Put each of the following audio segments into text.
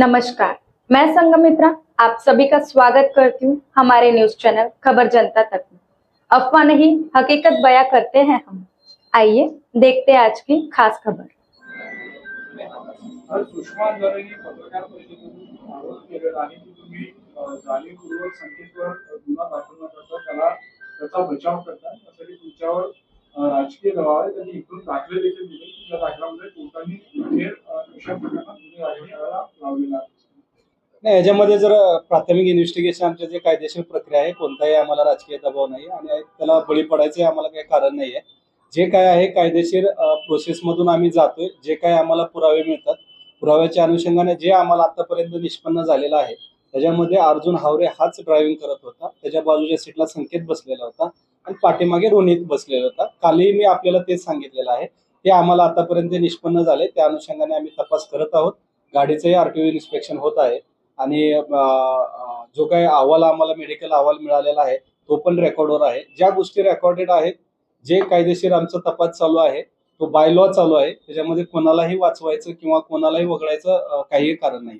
नमस्कार, मैं संगमित्रा आप सभी का स्वागत करती हूँ हमारे न्यूज़ चैनल खबर जनता तक में। अफवाह नहीं, हकीकत बयां करते हैं हम। आइए, देखते हैं आज की खास खबर। राजकीय दबाव आहे त्यांनी इकडून दाखले देखील दिले की त्या दाखल्यामध्ये कोर्टाने अशा प्रकारात नाही याच्यामध्ये जर प्राथमिक इन्व्हेस्टिगेशन आमच्या जे कायदेशीर प्रक्रिया आहे कोणताही आम्हाला राजकीय दबाव नाही आणि त्याला बळी पडायचे आम्हाला काही कारण नाही आहे जे काय आहे कायदेशीर प्रोसेसमधून आम्ही जातोय जे काय आम्हाला पुरावे मिळतात पुराव्याच्या अनुषंगाने जे आम्हाला आतापर्यंत निष्पन्न झालेलं आहे त्याच्यामध्ये अर्जुन हावरे हाच ड्रायव्हिंग करत होता त्याच्या बाजूच्या सीटला संकेत बसलेला होता आणि पाठीमागे रोनित बसलेला होता. कालही मी आपल्याला तेच सांगितलेलं आहे ते आम्हाला आतापर्यंत निष्पन्न झाले त्या अनुषंगाने आम्ही तपास करत आहोत. गाडीचंही आरटीओ इन्स्पेक्शन होत आहे. आणि जो काही अहवाल आम्हाला मेडिकल अहवाल मिळालेला आहे तो पण रेकॉर्डवर आहे. ज्या गोष्टी रेकॉर्डेड आहेत जे कायदेशीर आमचा तपास चालू आहे तो बाय लॉ चालू आहे. त्याच्यामध्ये कोणालाही वाचवायचं किंवा कोणालाही वगळायचं अं, काहीही कारण नाही.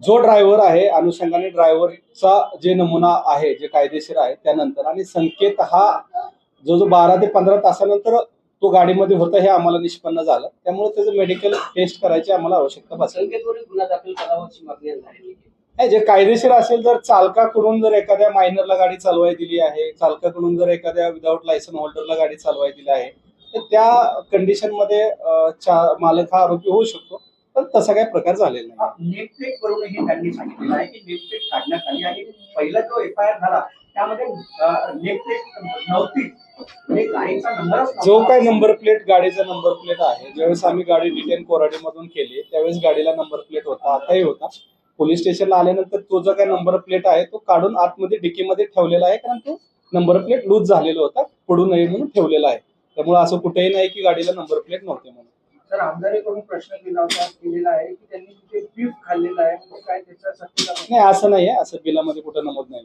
जो ड्रायव्हर आहे अनुषंगाने ड्रायव्हरचा जे नमुना आहे जे कायदेशीर आहे त्यानंतर. आणि संकेत हा जो जो बारा ते पंधरा तासानंतर तो गाडीमध्ये होता हे आम्हाला निष्पन्न झालं. त्यामुळे त्याचं मेडिकल टेस्ट करायची आम्हाला आवश्यकता भासली. संकेतवरील गुन्हा दाखल करावा अशी मागणी आज झालेली आहे. नाही जे कायदेशीर असेल जर चालकाकडून जर एखाद्या मायनरला गाडी चालवाय दिली आहे चालकाकडून जर एखाद्या विदाऊट लायसन होल्डरला गाडी चालवाय दिली आहे तर त्या कंडिशनमध्ये अं, चा- मालक हा आरोपी होऊ शकतो. पण तसा काही प्रकार झालेला नाही. नेमप्लेट करूनही त्यांनी सांगितलेलं आहे की नेमप्लेट काढण्यात आली आणि पहिला जो एफ आय आर झाला त्यामध्ये. जो काही नंबर प्लेट गाडीचा नंबर प्लेट आहे ज्यावेळेस आम्ही गाडी डिटेन कोराडी मधून केली त्यावेळेस गाडीला नंबर प्लेट होता आताही होता. पोलीस स्टेशनला आल्यानंतर तो जो काही नंबर प्लेट आहे तो काढून आतमध्ये डिकीमध्ये ठेवलेला आहे कारण तो नंबर प्लेट लूज झालेला होता पडू नये म्हणून ठेवलेला आहे. त्यामुळे असं कुठेही नाही की गाडीला नंबर प्लेट नव्हते म्हणून. तर आमदारीकडून प्रश्न केला होता केलेला आहे की त्यांनी तिथे बीफ खाल्लेला आहे काय त्याचा नाही असं नाही आहे असं बिलामध्ये कुठं नमूद नाही